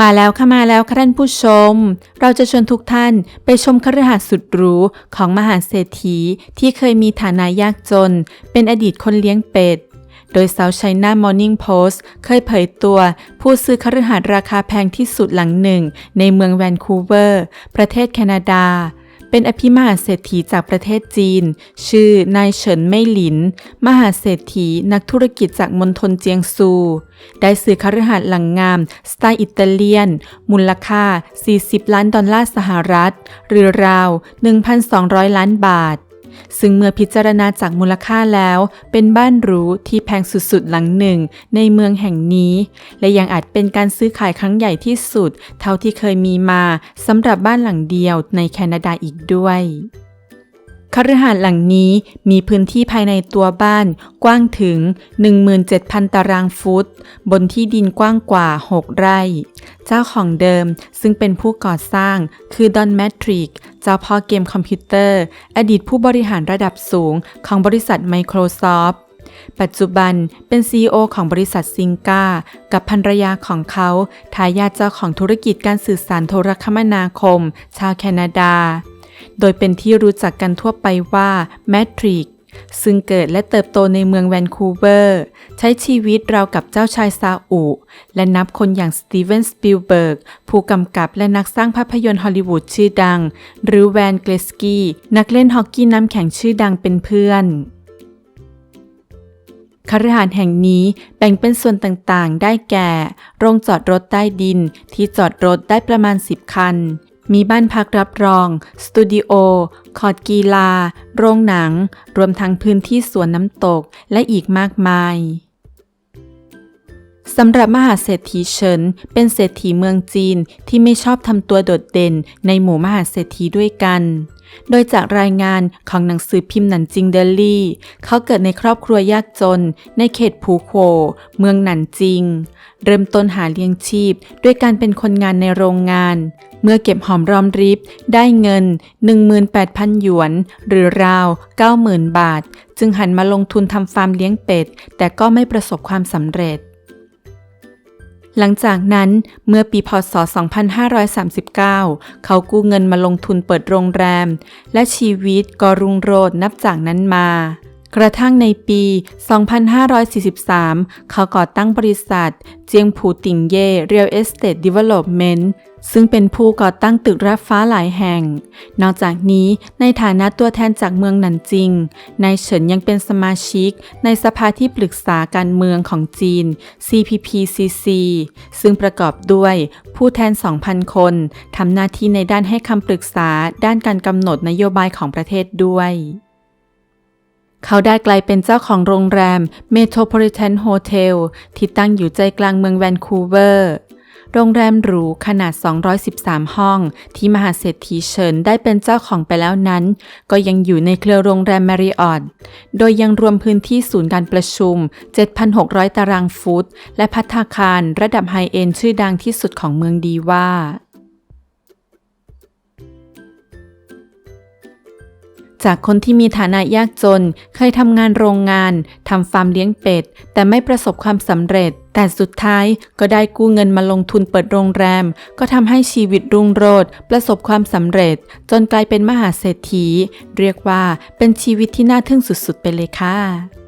มาแล้วค่ะมาแล้วค่ะท่านผู้ชม เราจะชวนทุกท่านไปชมคฤหาสน์สุดหรูของมหาเศรษฐีที่เคยมีฐานะยากจน เป็นอดีตคนเลี้ยงเป็ด โดย South China Morning Post เคยเผยตัวผู้ซื้อคฤหาสน์ราคาแพงที่สุดหลังหนึ่ง ในเมืองแวนคูเวอร์ ประเทศแคนาดา เป็นอภิมหาเศรษฐีจากประเทศจีน ชื่อนายเฉินไม่หลิน มหาเศรษฐีนักธุรกิจจากมณฑลเจียงซู ได้ซื้อคฤหาสน์หลังงาม สไตล์อิตาเลียน มูลค่า 40 ล้านดอลลาร์สหรัฐ หรือราว 1,200 ล้านบาท ซึ่งเมื่อพิจารณาจากมูลค่าแล้ว เป็นบ้านหรูที่แพงสุดๆหลังหนึ่งในเมืองแห่งนี้ และยังอาจเป็นการซื้อขายครั้งใหญ่ที่สุด เท่าที่เคยมีมาสำหรับบ้านหลังเดียวในแคนาดาอีกด้วย คฤหาสน์หลังนี้มีพื้นที่ภายในตัวบ้านกว้างถึง 17,000 ตารางฟุต บนที่ดินกว้างกว่า 6 ไร่ เจ้าของเดิมซึ่งเป็นผู้ก่อสร้างคือดอนแมทริก เจ้าพ่อเกมคอมพิวเตอร์ อดีตผู้บริหารระดับสูงของบริษัท Microsoft ปัจจุบันเป็น CEO ของบริษัทซิงกากับภรรยาของเขาทายาทเจ้าของธุรกิจการสื่อสารโทรคมนาคม ชาวแคนาดา โดยเป็นที่รู้จักกันทั่วไปว่าแมทริกซึ่งเกิดและเติบโตในเมืองแวนคูเวอร์ ใช้ชีวิตราวกับเจ้าชายซาอุ และนับคนอย่างสตีเวนสปิลเบิร์ก ผู้กำกับและนักสร้างภาพยนตร์ฮอลลีวูดชื่อดัง หรือแวนเกลสกี้ นักเล่นฮอกกี้น้ำแข็งชื่อดังเป็นเพื่อนคฤหาสน์แห่งนี้แบ่งเป็นส่วนต่างๆ ได้แก่ โรงจอดรถใต้ดินที่จอดรถได้ประมาณ 10 คัน มีบ้านพักรับรอง สตูดิโอ คอร์ดกีฬา โรงหนัง รวมทั้งพื้นที่สวนน้ำตก และอีกมากมาย สำหรับมหาเศรษฐีเฉินเป็นเศรษฐีเมืองจีนที่ไม่ชอบทำตัวโดดเด่นในหมู่มหาเศรษฐีด้วยกัน โดยจากรายงานของหนังสือพิมพ์หนันจิงเดลี่ เขาเกิดในครอบครัวยากจน ในเขตผูโขวเมืองหนันจิง เริ่มต้นหาเลี้ยงชีพ ด้วยการเป็นคนงานในโรงงาน เมื่อเก็บหอมรอมริบ ได้เงิน 18,000 หยวน หรือราว 90,000 บาท จึงหันมาลงทุนทำฟาร์มเลี้ยงเป็ด แต่ก็ไม่ประสบความสำเร็จ หลังจากนั้นเมื่อปีพศ 2539 เขากู้เงินมาลงทุนเปิดโรงแรม และชีวิตก็รุ่งโรจน์นับจากนั้นมา กระทั่งในปี 2543 เขาก่อตั้งบริษัท เจียงผูติ่งเย่ Real Estate Development ซึ่งเป็นผู้ก่อตั้งตึกระฟ้าหลายแห่ง นอกจากนี้ในฐานะตัวแทนจากเมืองหนันจิง นายเฉินยังเป็นสมาชิก ในสภาที่ปรึกษาการเมืองของจีน CPPCC ซึ่งประกอบด้วยผู้แทน 2,000 คนทำหน้าที่ในด้านให้คำปรึกษาด้านการกำหนดนโยบายของประเทศด้วย เขาได้กลายเป็นเจ้าของโรงแรม Metropolitan Hotel ที่ตั้งอยู่ใจกลางเมืองแวนคูเวอร์ โรงแรมหรูขนาด 213 ห้อง ที่มหาเศรษฐีเฉินได้เป็นเจ้าของไปแล้วนั้น ก็ยังอยู่ในเครือโรงแรม Marriott โดยยังรวมพื้นที่ศูนย์การประชุม 7,600 ตารางฟุต และพัตตาคารระดับไฮเอนด์ชื่อดังที่สุดของเมืองดีว่า จากคนที่มีฐานะยากจน เคยทำงานโรงงานทำฟาร์มเลี้ยงเป็ด แต่ไม่ประสบความสำเร็จ แต่สุดท้ายก็ได้กู้เงินมาลงทุนเปิดโรงแรม ก็ทำให้ชีวิตรุ่งโรจน์ประสบความสำเร็จ จนกลายเป็นมหาเศรษฐี เรียกว่าเป็นชีวิตที่น่าทึ่งสุดๆ ไปเลยค่ะ